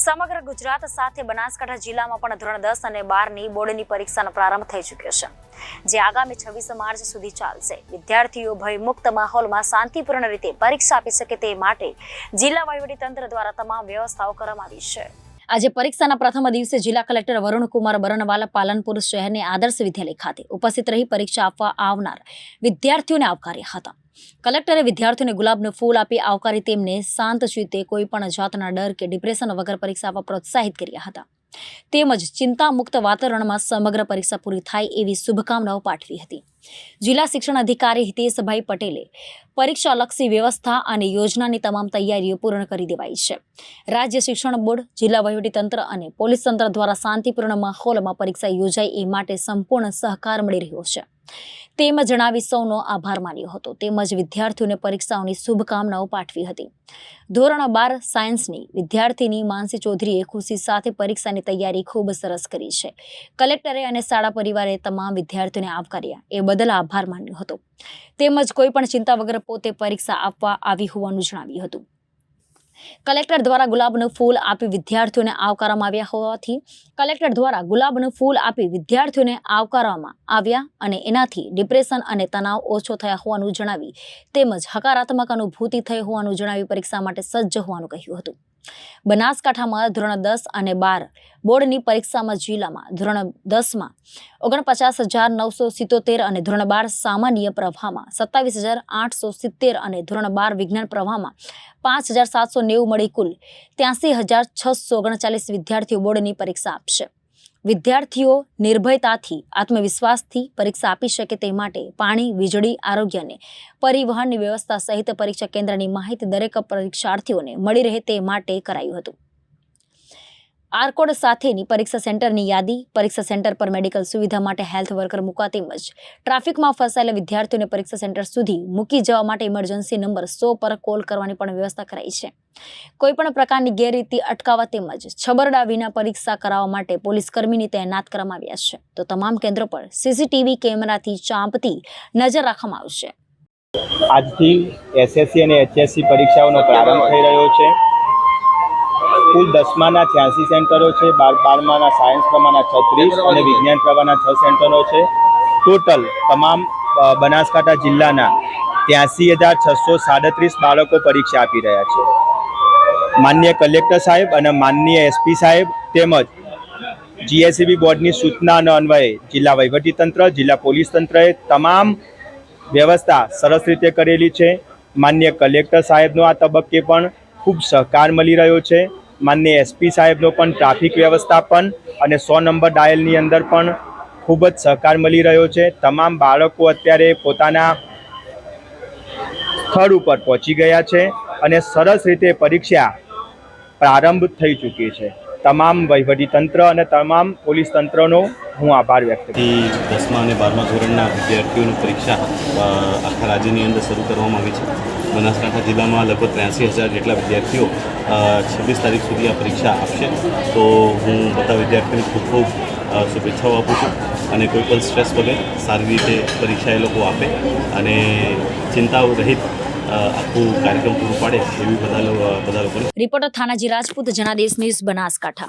સમગ્ર ગુજરાત સાથે બનાસકાંઠા જિલ્લામાં પણ ધોરણ દસ અને બારની બોર્ડની પરીક્ષાનો પ્રારંભ થઈ ચૂક્યો છે, જે આગામી છવ્વીસ માર્ચ સુધી ચાલશે. વિદ્યાર્થીઓ ભયમુક્ત માહોલમાં શાંતિપૂર્ણ રીતે પરીક્ષા આપી શકે તે માટે જિલ્લા વહીવટીતંત્ર દ્વારા તમામ વ્યવસ્થાઓ કરવામાં આવી છે. આજે પરીક્ષાના પ્રથમ દિવસે જિલ્લા કલેક્ટર વરુણકુમાર બરણવાલા પાલનપુર શહેરની આદર્શ વિદ્યાલય ખાતે ઉપસ્થિત રહી પરીક્ષા આપવા આવનાર વિદ્યાર્થીઓને આવકાર્યા હતા. કલેક્ટરે વિદ્યાર્થીઓને ગુલાબનું ફૂલ આપી આવકારી તેમને શાંત ચિત્તે કોઈ પણ જાતના ડર કે ડિપ્રેશન વગર પરીક્ષા આપવા પ્રોત્સાહિત કર્યા હતા. તેમજ ચિંતામુક્ત વાતાવરણમાં સમગ્ર પરીક્ષા પૂરી થાય એવી શુભકામનાઓ પાઠવી હતી. જિલ્લા શિક્ષણ અધિકારી હિતેશભાઈ પટેલે પરીક્ષાલક્ષી વ્યવસ્થા અને યોજનાની તમામ તૈયારીઓ પૂર્ણ કરી દેવાઈ છે. રાજ્ય શિક્ષણ બોર્ડ, જિલ્લા વહીવટીતંત્ર અને પોલીસ તંત્ર દ્વારા શાંતિપૂર્ણ માહોલમાં પરીક્ષા યોજાય એ માટે સંપૂર્ણ સહકાર મળી રહ્યો છે. તેમ જણાવી સૌનો આભાર માન્યો હતો. તેમજ વિદ્યાર્થીઓને પરીક્ષાઓની શુભકામનાઓ પાઠવી હતી. ધોરણ બાર સાયન્સની વિદ્યાર્થીની માનસી ચૌધરીએ ખુશી સાથે પરીક્ષાની તૈયારી ખૂબ સરસ કરી છે. કલેક્ટરે અને શાળા પરિવારે તમામ વિદ્યાર્થીઓને આવકાર્યા. એ બદલ આભાર માન્યો હતો. તેમજ કોઈ પણ ચિંતા વગર પોતે પરીક્ષા આપવા આવી હોવાનું જણાવ્યું હતું. કલેક્ટર દ્વારા ગુલાબનું ફૂલ આપી વિદ્યાર્થીઓને આવકારવામાં આવ્યા હોવાથી કલેક્ટર દ્વારા ગુલાબનું ફૂલ આપી વિદ્યાર્થીઓને આવકારવામાં આવ્યા અને એનાથી ડિપ્રેશન અને તણાવ ઓછો થયા હોવાનું જણાવી તેમજ હકારાત્મક અનુભૂતિ થઈ હોવાનું જણાવી પરીક્ષા માટે સજ્જ હોવાનું કહ્યું હતું. બનાસકાંઠામાં ધોરણ દસ અને બાર બોર્ડની પરીક્ષામાં જિલ્લામાં ધોરણ દસમાં ઓગણપચાસ હજાર નવસો સિત્તોતેર અને ધોરણ બાર સામાન્ય પ્રવાહમાં, સત્તાવીસ હજાર આઠસો સિત્તેર અને ધોરણ બાર વિજ્ઞાન પ્રવાહમાં પાંચ હજાર સાતસો નેવું મળી કુલ ત્યાંસી હજાર છસો ઓગણચાલીસ વિદ્યાર્થીઓ બોર્ડની પરીક્ષા આપશે. વિદ્યાર્થીઓ નિર્ભયતાથી, આત્મવિશ્વાસથી પરીક્ષા આપી શકે તે માટે પાણી, વીજળી, આરોગ્ય અને પરિવહનની વ્યવસ્થા સહિત પરીક્ષા કેન્દ્રની માહિતી દરેક પરીક્ષાર્થીઓને મળી રહે તે માટે કરાયું હતું. આરકોડ સાથેની પરીક્ષા સેન્ટરની યાદી, પરીક્ષા સેન્ટર પર મેડિકલ સુવિધા માટે હેલ્થ વર્કર મૂકવા તેમજ ટ્રાફિકમાં ફસાયેલા વિદ્યાર્થીઓને પરીક્ષા સેન્ટર સુધી મૂકી જવા માટે ઇમરજન્સી નંબર સો પર કોલ કરવાની પણ વ્યવસ્થા કરાઈ છે. કોઈપણ પ્રકારની ગેરરીતિ અટકાવવા તેમજ છબરડા વિના પરીક્ષા કરાવવા માટે પોલીસ કર્મીની તૈનાત કરવામાં આવ્યા છે. તો તમામ કેન્દ્રો પર સીસીટીવી કેમેરાથી ચાંપતી નજર રાખવામાં આવશે. આજથી એસએસસી અને એચએસસી પરીક્ષાઓનો પ્રારંભ થઈ રહ્યો છે. કુલ દસમાના છ્યાસી સેન્ટરો છે, બાર, બારમાના સાયન્સ પ્રમાણના છત્રીસ અને વિજ્ઞાન પ્રવાહના છ સેન્ટરો છે. ટોટલ તમામ બનાસકાંઠા જિલ્લાના ત્યાંસી હજાર છસો સાડત્રીસ બાળકો પરીક્ષા આપી રહ્યા છે. માન્ય કલેક્ટર સાહેબ અને માનનીય એસપી સાહેબ તેમજ જીએસસીબી બોર્ડની સૂચનાનો અન્વયે જિલ્લા વહીવટીતંત્ર જિલ્લા પોલીસ તંત્રએ તમામ વ્યવસ્થા સરસ રીતે કરેલી છે. માન્ય કલેક્ટર સાહેબનો આ તબક્કે પણ ખૂબ સહકાર મળી રહ્યો છે. માન્ય એસપી સાહેબનો પણ ટ્રાફિક વ્યવસ્થાપન અને સો નંબર ડાયલની અંદર પણ ખૂબ જ સહકાર મળી રહ્યો છે. તમામ બાળકો અત્યારે પોતાના સ્થળ ઉપર પહોંચી ગયા છે અને સરસ રીતે પરીક્ષા પ્રારંભ થઈ ચૂકી છે. તમામ વહીવટીતંત્ર અને તમામ પોલીસ તંત્રનો હું આભાર વ્યક્ત કરું દસમા અને બારમા ધોરણના વિદ્યાર્થીઓની પરીક્ષા આખા રાજ્યની અંદર શરૂ કરવામાં આવી છે. બનાસકાંઠા જિલ્લામાં લગભગ ત્ર્યાસી હજાર જેટલા વિદ્યાર્થીઓ છવ્વીસ તારીખ સુધી આ પરીક્ષા આપશે. તો હું બધા વિદ્યાર્થીઓને ખૂબ ખૂબ શુભેચ્છાઓ આપું છું અને કોઈ પણ સ્ટ્રેસ વગર સારી રીતે પરીક્ષા એ લોકો આપે અને ચિંતાઓ રહિત આખું કાર્યક્રમ પૂરું પાડે એવી બધા બધા લોકોને. Reporter Thanaji Rajput Janadesh news Banaskantha.